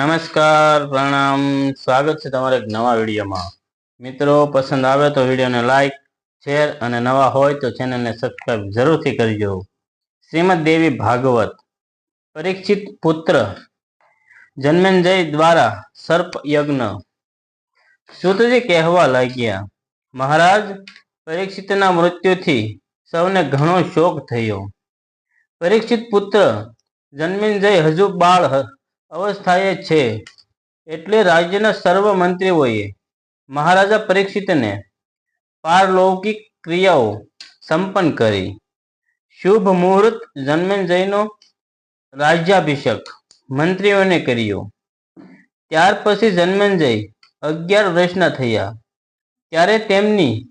નમસ્કાર, પ્રણામ. સ્વાગત છે તમારા એક નવા વિડીયોમાં. મિત્રો, પસંદ આવે તો વિડીયોને લાઈક, શેર અને નવા હોય તો ચેનલને સબસ્ક્રાઇબ જરૂરથી કરજો. શ્રીમદ દેવી ભાગવત, પરીક્ષિત પુત્ર, જન્મેન્જય દ્વારા સર્પ યજ્ઞ. સુતજી કહેવા લાગ્યા, મહારાજ, પરીક્ષિતના મૃત્યુથી સૌને ઘણો શોક થયો. પરીક્ષિત પુત્ર, જન્મેન્જય હજુ બાળ અવસ્થાએ છે. એટલે રાજ્યના સર્વ મંત્રીઓએ મહારાજા પરીક્ષિતને પારલૌકિક ક્રિયાઓ સંપન્ન કરી. શુભ મુહૂર્ત જન્મેન્જયનો રાજ્યાભિષેક મંત્રીઓને કર્યો. ત્યાર પછી જન્મેન્જય અગિયાર વર્ષના થયા. ત્યારે તેમની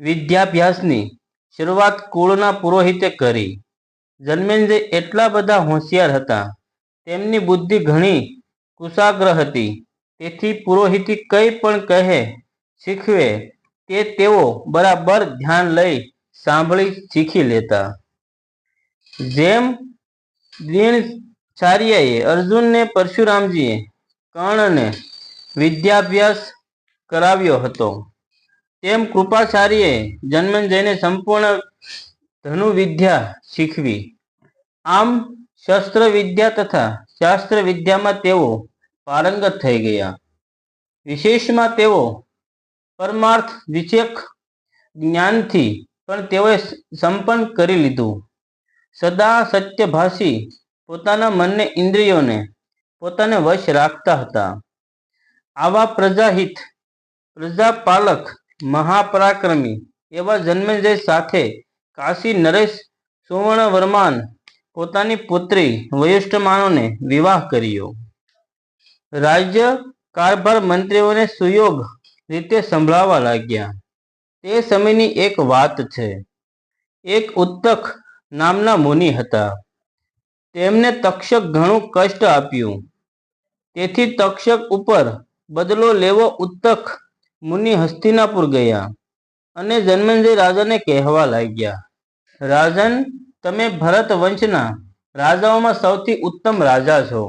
વિદ્યાભ્યાસની શરૂઆત કુળના પુરોહિતે કરી. જન્મેન્જય એટલા બધા હોશિયાર હતા તેમની બુદ્ધિ ઘણી કુશાગ્ર હતી. તેથી પુરોહિતી કંઈ પણ કહે, શીખવે તે તેઓ બરાબર ધ્યાન લઈ સાંભળી શીખી લેતા. જેમ દ્રોણાચાર્યએ અર્જુનને પરશુરામજીએ કર્ણને વિદ્યાભ્યાસ કરાવ્યો હતો, તેમ કૃપાચાર્યએ જન્મેજયને સંપૂર્ણ ધનુવિદ્યા શીખવી. આમ શસ્ત્ર વિદ્યા તથા શાસ્ત્ર વિદ્યામાં તેઓ પારંગત થઈ ગયા. વિશેષમાં તેઓ પરમાર્થ વિષયક જ્ઞાનથી પણ તેઓએ સંપન્ન કરી લીધું. સદા સત્યભાષી પોતાના મનને ઇન્દ્રિયોને પોતાને વશ રાખતા હતા. આવા પ્રજાહિત પ્રજાપાલક મહાપરાક્રમી એવા જન્મેજય સાથે કાશી નરેશ સુવર્ણવર્માન પોતાની પુત્રી વયુષ્ઠમાનોને વિવાહ કર્યો. રાજ્ય કારભાર મંત્રીઓને સુયોગ રીતે સંભળાવા લાગ્યા. તે સમયની એક વાત છે. એક ઉત્તક નામના મુનિ હતા. તેમને તક્ષક ઘણું કષ્ટ આપ્યું. તેથી તક્ષક ઉપર બદલો લેવો ઉત્તક મુનિ હસ્તિનાપુર ગયા અને જન્મંજય રાજાને કહેવા લાગ્યા. રાજન તમે ભરત વંશના રાજાઓમાં સૌથી ઉત્તમ રાજા છો.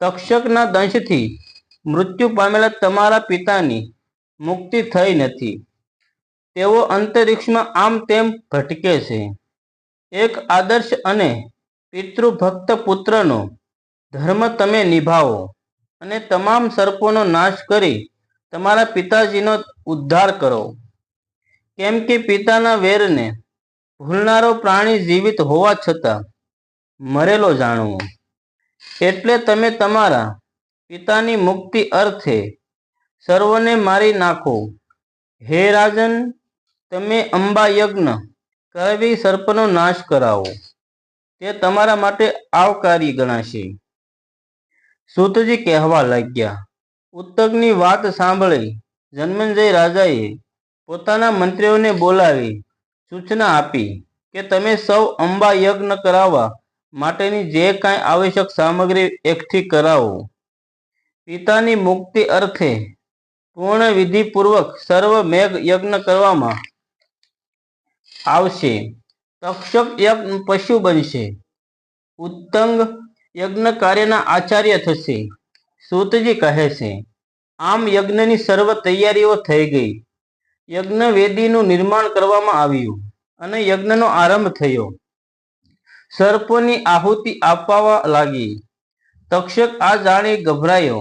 તક્ષકના દંશથી મૃત્યુ પામેલા તમારા પિતાની મુક્તિ થઈ નથી. તેઓ અંતરિક્ષમાં આમ તેમ ભટકે છે. એક આદર્શ અને પિતૃભક્ત પુત્રનો ધર્મ તમે નિભાવો અને તમામ સર્પોનો નાશ કરી તમારા પિતાજીનો ઉદ્ધાર કરો. કેમ કે પિતાના વેરને ભૂલનારો પ્રાણી જીવિત હોવા છતાં મરેલો જાણવો. એટલે તમે તમારા પિતાની મુક્તિ અર્થે સર્વને મારી નાખો. હે રાજન, તમે અંબા યજ્ઞ કરાવી સર્પનો નાશ કરાવો. તે તમારા માટે આવકારી ગણાશે. સૂતજી કહેવા લાગ્યા. ઉત્તકની વાત સાંભળી જન્મંજય રાજાએ પોતાના મંત્રીઓને બોલાવી સૂચના આપી કે તમે સૌ અંબા યજ્ઞ કરાવવા માટેની જે કાંઈ આવશ્યક સામગ્રી એકઠી કરાવો. પિતાની મુક્તિ અર્થે પૂર્ણ વિધિપૂર્વક સર્વ મેઘ યજ્ઞ કરવામાં આવશે. તક્ષક યજ્ઞ પશુ બનશે. ઉત્તંગ યજ્ઞ કાર્યના આચાર્ય થશે. સૂતજી કહે છે, આમ યજ્ઞની સર્વ તૈયારીઓ થઈ ગઈ. યજ્ઞ વેદીનું નિર્માણ કરવામાં આવ્યું. અને યજ્ઞનો આરંભ થયો. સર્પોની આહુતિ આપવા લાગી. તક્ષક આ જાણી ગભરાયો.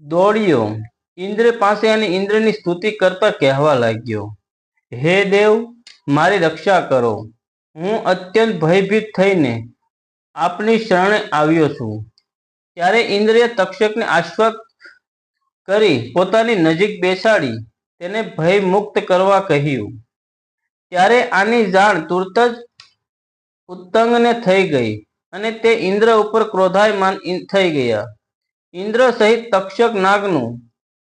દોડ્યો. ઇન્દ્ર પાસે અને ઇન્દ્રની સ્તુતિ કરતા કહેવા લાગ્યો, હે દેવ, મારી રક્ષા કરો. હું અત્યંત ભયભીત થઈને આપની શરણે આવ્યો છું. ત્યારે ઇન્દ્રિય તક્ષકને આશ્વત કરી પોતાની નજીક બેસાડી તેને ભય મુક્ત કરવા કહ્યું ત્યારે આની જાણ તુરત જ ઉત્તંગને થઈ ગઈ અને તે ઇન્દ્ર ઉપર ક્રોધાયમાન થઈ ગયા. ઇન્દ્ર સહિત તક્ષક નાગનું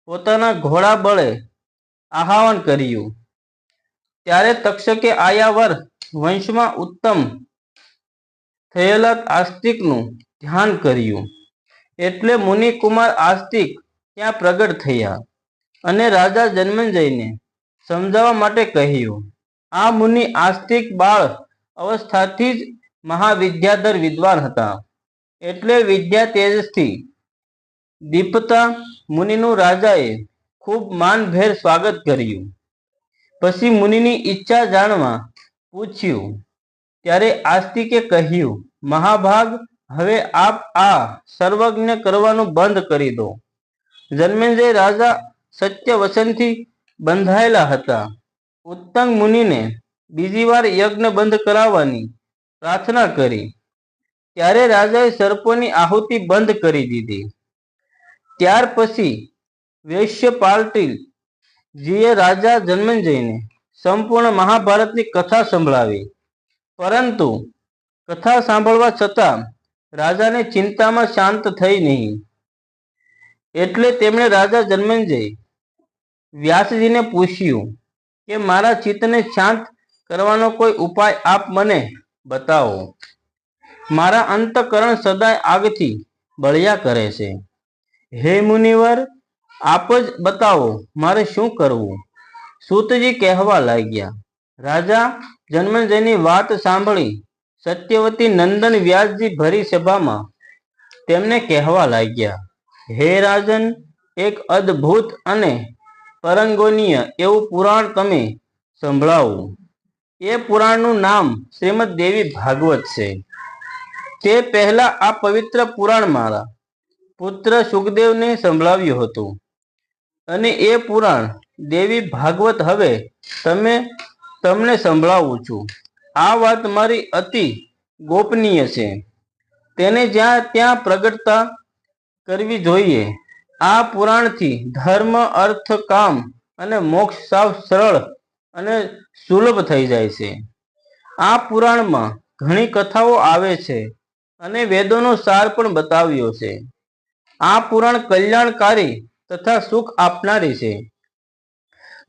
પોતાના ઘોડા બળે આહવાન કર્યું. ત્યારે તક્ષકે આયાવર વંશમાં ઉત્તમ થયેલા આસ્તિકનું ધ્યાન કર્યું. એટલે મુનિકુમાર આસ્તિક ત્યાં પ્રગટ થયા અને રાજા જન્મંજયને સમજાવવા માટે કહ્યું આ મુનિ આસ્તિક બાળ અવસ્થાથી જ મહાવિદ્યાધર વિદ્વાન હતા. એટલે વિદ્યા તેજથી દીપતા મુનિનું રાજાએ ખૂબ માનભેર સ્વાગત કર્યું. પછી મુનિની ઈચ્છા જાણવા પૂછ્યું, ત્યારે આસ્તિકે કહ્યું, મહાભાગ, હવે આપ આ સર્વજ્ઞ કરવાનું બંધ કરી દો. જન્મેજય રાજા સત્ય વચનથી બંધાયેલા હતા. ઉત્તંગ મુનિને બીજી વાર યજ્ઞ બંધ કરાવવાની પ્રાર્થના કરી. ત્યારે રાજાએ સર્પોની આહુતિ બંધ કરી દીધી. ત્યાર પછી વૈશ્ય પાલટી જીએ રાજા જન્મેજયને સંપૂર્ણ મહાભારતની કથા સંભળાવી. પરંતુ કથા સાંભળવા છતાં રાજાને ચિંતામાં શાંત થઈ નહીં. એટલે તેમણે રાજા જન્મંજય વ્યાસજીને પૂછ્યું કે મારા ચિત્તને શાંત કરવાનો કોઈ ઉપાય આપ મને બતાવો. મારા અંતકરણ સદાય આગથી બળ્યા કરે છે. હે મુનિવર, આપ જ બતાવો મારે શું કરવું? સૂતજી કહેવા લાગ્યા, રાજા, જન્મજયની વાત સાંભળી સત્યવતી નંદન વ્યાસજી ભરી સભામાં. તેમને કહેવા લાગ્યા, હે રાજન, એક અદ્ભુત અને પરંગોનીય એવું પુરાણ તમે સંભળાવો. એ પુરાણનું નામ શ્રીમદ દેવી ભાગવત છે. તે પહેલા આ પવિત્ર પુરાણ મારા પુત્ર સુખદેવને સંભળાવ્યું હતું. અને એ પુરાણ દેવી ભાગવત હવે તમે, તમને સંભળાવું છું. આ વાત મારી અતિ ગોપનીય છે. તેને જ્યાં ત્યાં પ્રગટતા કરવી જોઈએ. આ પુરાણથી ધર્મ, અર્થ, કામ અને મોક્ષ સાવ સરળ અને સુલભ થઈ જાય છે. આ પુરાણમાં ઘણી કથાઓ આવે છે અને વેદોનો સાર પણ બતાવ્યો છે. આ પુરાણ કલ્યાણકારી તથા સુખ આપનારી છે.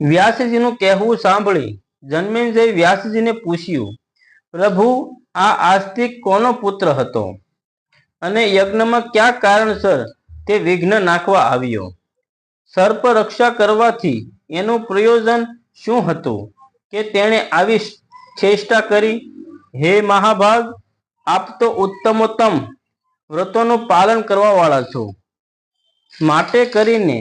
વ્યાસજીનું કહેવું સાંભળી જન્મેજય વ્યાસજીને પૂછ્યું, પ્રભુ, આ આસ્તિક કોનો પુત્ર હતો? અને યજ્ઞમાં કયા કારણસર તે વિઘ્ન નાખવા આવ્યો. સર્પ રક્ષા કરવાથી એનું પ્રયોજન શું હતું કે તેણે આવી ચેષ્ટા કરી, હે મહાભાગ, આપ તો ઉત્તમોત્તમ વ્રતોનું પાલન કરવા વાળા છો. માટે કરીને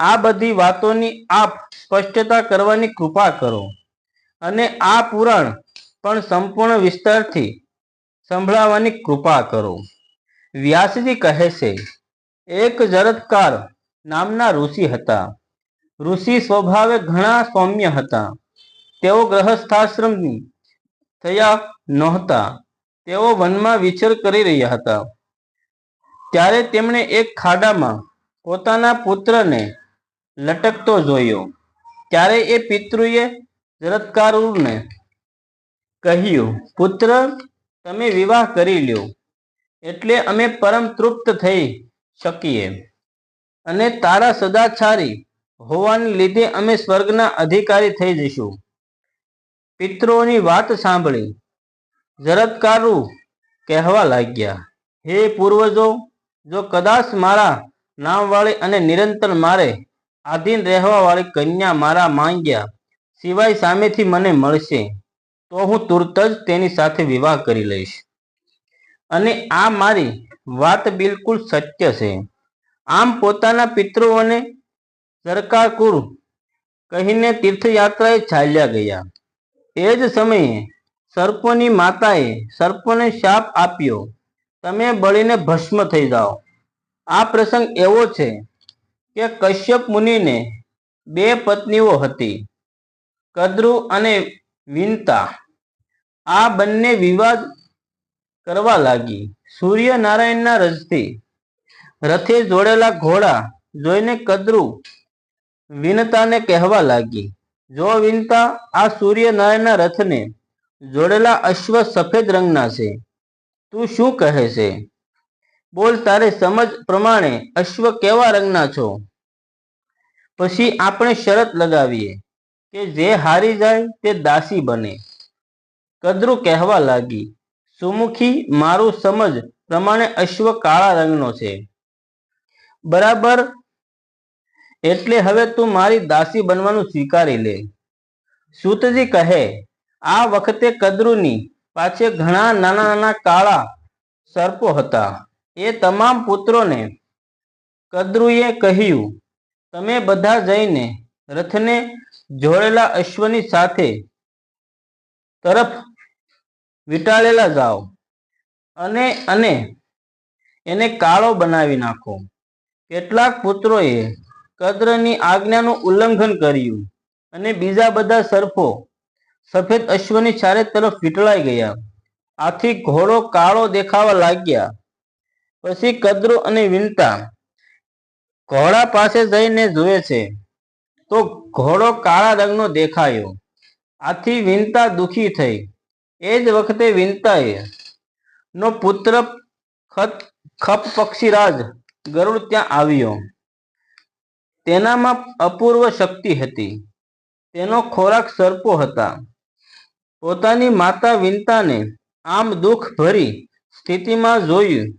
આ બધી વાતોની આપ સ્પષ્ટતા કરવાની કૃપા કરો અને આ પુરાણ પણ સંપૂર્ણ વિસ્તારથી સંભળાવવાની કૃપા કરો. વ્યાસજી કહે છે એક જરતકાર નામના ઋષિ હતા. ઋષિ સ્વભાવે ઘણા સૌમ્ય હતા. તેઓ ગ્રહસ્થાશ્રમની થયા નહોતા. તેઓ વનમાં વિચર કરી રહ્યા હતા. ત્યારે તેમણે એક ખાડામાં પોતાના પુત્રને લટકતો જોયો. ત્યારે એ પિતૃએ જરતકારુને કહ્યું, પુત્ર, તમે વિવાહ કરી લ્યો. એટલે અમે પરમ તૃપ્ત થઈ શકીએ. અને તારા સદાચારી હોવાને લીધે અમે સ્વર્ગના અધિકારી થઈ જઈશું. પિત્રોની વાત સાંભળી. જરત્કારુ કહેવા લાગ્યા, હે પૂર્વજો, જો કદાચ મારા નામવાળી અને નિરંતર મારે આધીન રહેવાવાળી કન્યા મારા માંગ્યા સિવાય સામેથી મને મળશે, તો હું તુરત જ તેની સાથે વિવાહ કરી લઈશ. અને આ મારી વાત બિલકુલ સત્ય છે. આમ પોતાના પિતૃઓને સરકારકુર કહીને તીર્થયાત્રાએ ચાલ્યા ગયા. એ જ સમયે સર્પોની માતાએ સર્પોને શાપ આપ્યો. તમે બળીને ભસ્મ થઈ જાઓ. આ પ્રસંગ એવો છે કે કશ્યપ મુનિને બે પત્નીઓ હતી, કદ્રુ અને વિનતા. આ બંને વિવાદ કરવા લાગી. સૂર્યનારાયણના રજથી રથે જોડેલા ઘોડા જોઈને કદરું વિનતાને કહેવા લાગી, જો વિનતા, આ સૂર્યનારાયણના રથને જોડેલા અશ્વ સફેદ રંગના છે, તું શું કહે છે? બોલ, તારે સમજ પ્રમાણે અશ્વ કેવા રંગના છો? પછી આપણે શરત લગાવીએ કે જે હારી જાય તે દાસી બને. કદરું કહેવા લાગી સુમુખી, મારું સમજ પ્રમાણે અશ્વ કાળા રંગનો છે. બરાબર? એટલે હવે તું મારી દાસી બનવાનું સ્વીકારી લે. સૂતજી કહે, આ વખતે કદરુની પાછે ઘણા નાના નાના કાળા સર્પો હતા. એ તમામ પુત્રોને કદ્રુએ કહ્યું, તમે બધા જઈને રથને જોડેલા અશ્વની સાથે તરફ વીંટાળેલા જાઓ અને અને એને કાળો બનાવી નાખો. કેટલાક પુત્રોએ કદ્રની આજ્ઞાનું ઉલ્લંઘન કર્યું અને બીજા બધા સરફો સફેદ અશ્વની ચારે તરફ વીંટળાઈ ગયા. આથી ઘોડો કાળો દેખાવા લાગ્યા. પછી કદ્રો અને વિનતા ઘોડા પાસે જઈને જુએ છે, તો ઘોડો કાળા રંગનો દેખાયો. આથી વિનતા દુખી થઈ. એ જ વખતે વિનતાએ, નો પુત્ર ખત, ખપ પક્ષીરાજ ગરુડ ત્યાં આવ્યો. તેનામાં અપૂર્વ શક્તિ હતી. તેનો ખોરાક સર્પો હતા. પોતાની માતા વિનતાને આમ દુઃખ ભરી સ્થિતિમાં જોયું.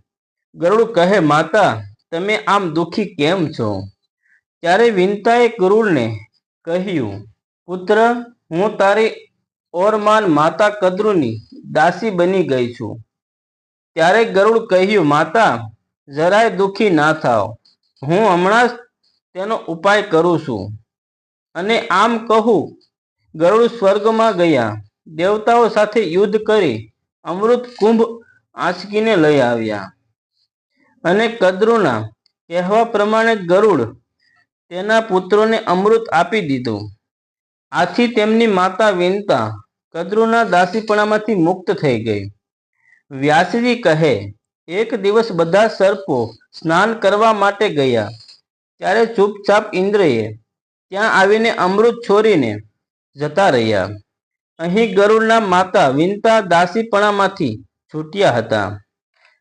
ગરુડ કહે, માતા, તમે આમ દુઃખી કેમ છો? ત્યારે વિનતાએ ગરુડને કહ્યું, પુત્ર, હું તારી ઓરમાન માતા કદરુની દાસી બની ગઈ છું. ત્યારે ગરુડ કહ્યું, માતા, જરાય દુઃખી ના થાવ હું હમણાં જ તેનો ઉપાય કરું છું. અને આમ કહું, ગરુડ સ્વર્ગમાં ગયા. દેવતાઓ સાથે યુદ્ધ કરી અમૃત કુંભ આંચકીને લઈ આવ્યા. અને કદરુના કહેવા પ્રમાણે ગરુડ તેના પુત્રોને અમૃત આપી દીધું. આથી તેમની માતા વિનતા કદ્રુના દાસીપણામાંથી મુક્ત થઈ ગઈ. વ્યાસજી કહે, એક દિવસ બધા સર્પો સ્નાન કરવા માટે ગયા. ત્યારે ચૂપચાપ ઇન્દ્રએ ત્યાં આવીને અમૃત છોરીને જતા રહ્યા. અહીં ગરુડના માતા વિનતા દાસીપણામાંથી છૂટ્યા હતા.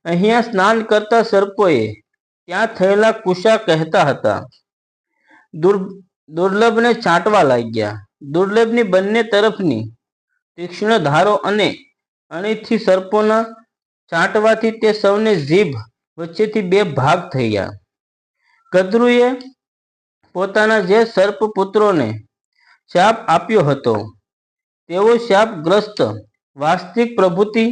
અહીંયા સ્નાન કરતા સર્પોએ ત્યાં થયેલા કુશા કહેતા હતા. દુર્, દુર્લભને છાંટવા લાગ્યા. દુર્લભની બંને તરફની તીક્ષ્ણ ધારો અને અણીથી સર્પોના ચાંટવાથી તે સૌને જીભ વચ્ચેથી બે ભાગ થયા. કદરુએ પોતાના જે સર્પ પુત્રોને શાપ આપ્યો હતો, તેઓ શાપગ્રસ્ત વાસ્તવિક પ્રભુતિ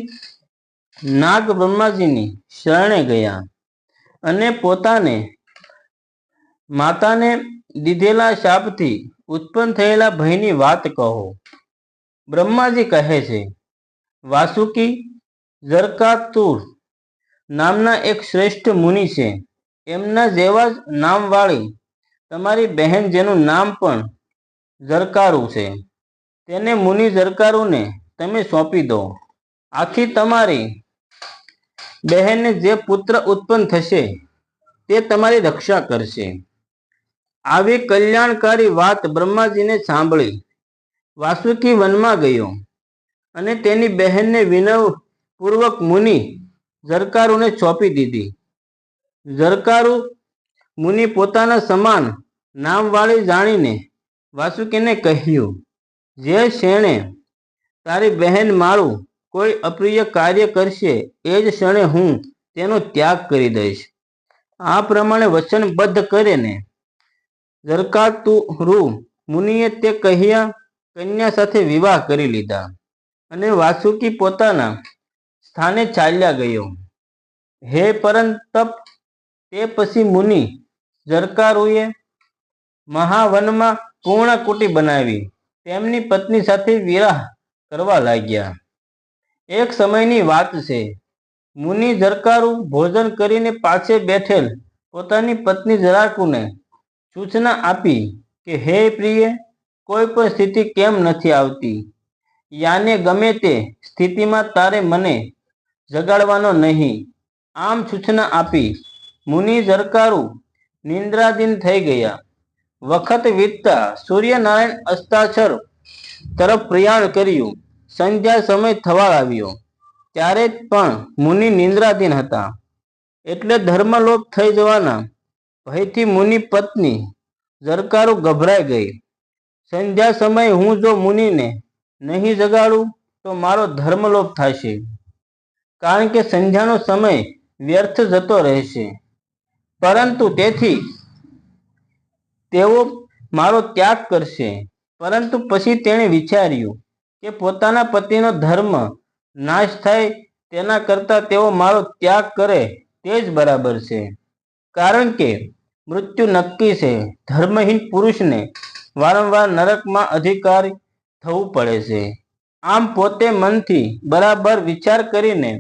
નાગ બ્રહ્માજીની શરણે ગયા અને પોતાને માતાને દીધેલા શાપથી ઉત્પન્ન થયેલા ભયની વાત કહો. બ્રહ્માજી કહે છે, વાસુકી ઝરકાતુર નામના એક શ્રેષ્ઠ મુનિ છે. એમના જેવા જ નામવાળી તમારી બહેન જેનું નામ પણ ઝરકારું છે. તેને મુનિ ઝરકારુને તમે સોંપી દો. આથી તમારી બહેનને જે પુત્ર ઉત્પન્ન થશે, તે તમારી રક્ષા કરશે. આવી કલ્યાણકારી વાત બ્રહ્માજીને સાંભળી વાસુકી વનમાં ગયો અને તેની બહેનને વિનવ પૂર્વક મુનિ ઝરકારુને સોંપી દીધી. ઝરકારુ મુનિ પોતાના સમાન નામવાળી જાણીને વાસુકીને કહ્યું, જે શેણે તારી બહેન મારું કોઈ અપ્રિય કાર્ય કરશે, એ જ ક્ષણે હું તેનો ત્યાગ કરી દઈશ. આ પ્રમાણે વચનબદ્ધ કરીને જરકાતુરુ મુનિએ તે કહ્યા કન્યા સાથે વિવાહ કરી લીધા અને વાસુકી પોતાના સ્થાને ચાલ્યા ગયો. હે પરંતપ તે પછી મુનિ જરકારુએ મહાવનમાં પૂર્ણ કુટી બનાવી તેમની પત્ની સાથે વિવાહ કરવા લાગ્યા. એક સમયની વાત છે, મુનિ જરકારુ ભોજન કરીને પાછે બેઠેલ પોતાની પત્ની જરાકુને સૂચના આપી કે, હે પ્રિય કોઈ પણ સ્થિતિ કેમ નથી આવતી? યાને ગમે તે સ્થિતિમાં તારે મને જગાડવાનો નહીં. આમ સૂચના આપી મુનિ ઝરકારું નિંદ્રાધીન થઈ ગયા. વખત વીતતા સૂર્યનારાયણ અસ્તાક્ષર તરફ પ્રયાણ કર્યું. સંધ્યા સમય થવા આવ્યો. ત્યારે પણ મુનિ નિંદ્રાધીન હતા. એટલે ધર્મલોપ થઈ જવાના. ભયથી મુનિ પત્ની ઝરકારો ગભરાઈ ગઈ. સંધ્યા સમય હું જો મુનિને નહીં જગાડું, તો મારો ધર્મલોપ થશે. કારણ કે સંધ્યાનો સમય વ્યર્થ જતો રહેશે. પરંતુ તેથી તેઓ મારો ત્યાગ કરશે. પરંતુ પછી તેણે વિચાર્યું કે પોતાના પતિનો ધર્મ નાશ થાય, તેના કરતાં તેઓ મારો ત્યાગ કરે તે જ બરાબર છે. કારણ કે મૃત્યુ નક્કી છે. ધર્મહીન પુરુષને વારંવાર નરકમાં અધિકારી થવું પડે છે. આમ પોતે મનથી બરાબર વિચાર કરીને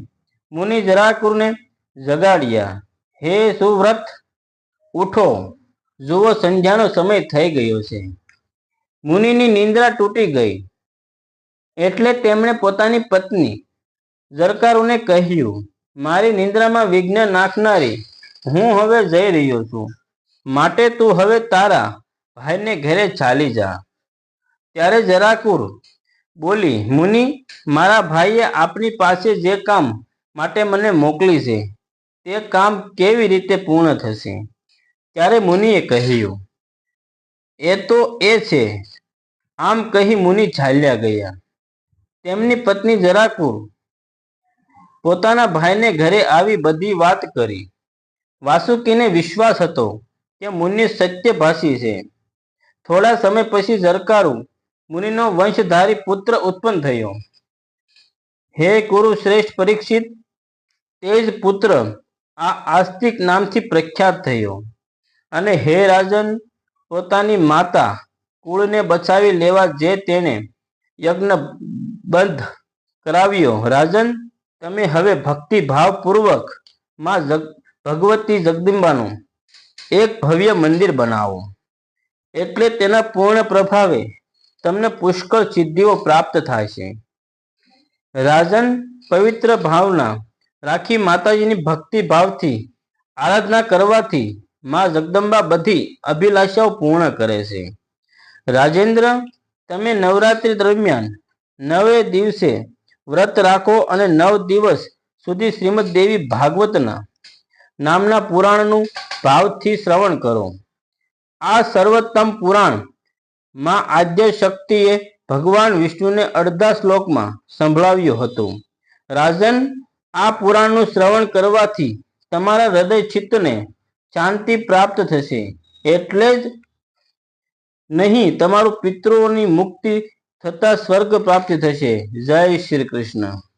મુનિ જરાકુરને જગાડ્યા. હે સુવ્રત, ઉઠો, જુઓ સંધ્યાનો સમય થઈ ગયો છે. મુનિની નિંદ્રા તૂટી ગઈ. એટલે તેમણે પોતાની પત્ની જરકારુને કહ્યું, મારી નિંદ્રામાં વિઘ્ન નાખનારી, હું હવે જઈ રહ્યો છું. માટે તું હવે તારા ભાઈને ઘરે ચાલી જા. ત્યારે જરાકુર બોલી, મુનિ, મારા ભાઈએ આપની પાસે જે કામ માટે મને મોકલી છે, તે કામ કેવી રીતે પૂર્ણ થશે? ત્યારે મુનિએ કહ્યું, એ તો એ છે. આમ કહી મુનિ ચાલ્યા ગયા. તેમની પત્ની જરાકુર પોતાના ભાઈને ઘરે આવી બધી વાત કરી. વાસુકીને વિશ્વાસ હતો કે મુનિ સત્યભાષી છે. થોડા સમય પછી ઝરકારું મુનિનો વંશધારી પુત્ર ઉત્પન્ન થયો. હે કુરુ શ્રેષ્ઠ પરીક્ષિત, તે જ પુત્ર આ આસ્તિક નામથી પ્રખ્યાત થયો. અને હે રાજન, પોતાની માતા કુળને બચાવી લેવા જે તેણે યજ્ઞ બંધ કરાવ્યો. રાજન, તમે હવે ભક્તિ ભાવપૂર્વકમાં ભગવતી જગદંબાનું એક ભવ્ય મંદિર બનાવો. એટલે તેના પૂર્ણ પ્રભાવે તમને પુષ્કળ સિદ્ધિઓ પ્રાપ્ત થાય છે. રાજન પવિત્ર ભાવના રાખી માતાજીની ભક્તિ ભાવથી આરાધના કરવાથી માં જગદંબા બધી અભિલાષાઓ પૂર્ણ કરે છે. રાજેન્દ્ર, તમે નવરાત્રી દરમિયાન નવે દિવસે વ્રત રાખો અને નવ દિવસ સુધી શ્રીમદ દેવી ભાગવતના નામના પુરાણનું ભાવથી શ્રવણ કરો. આ સર્વોત્તમ પુરાણમાં આદ્ય શક્તિએ ભગવાન વિષ્ણુને અડધા શ્લોકમાં સંભળાવ્યું હતું. રાજન, આ પુરાણનું શ્રવણ કરવાથી તમારા હૃદય ચિત્તને શાંતિ પ્રાપ્ત થશે. એટલે જ નહીં, તમારું પિતૃઓની મુક્તિ થતા સ્વર્ગ પ્રાપ્ત થશે. જય શ્રી કૃષ્ણ.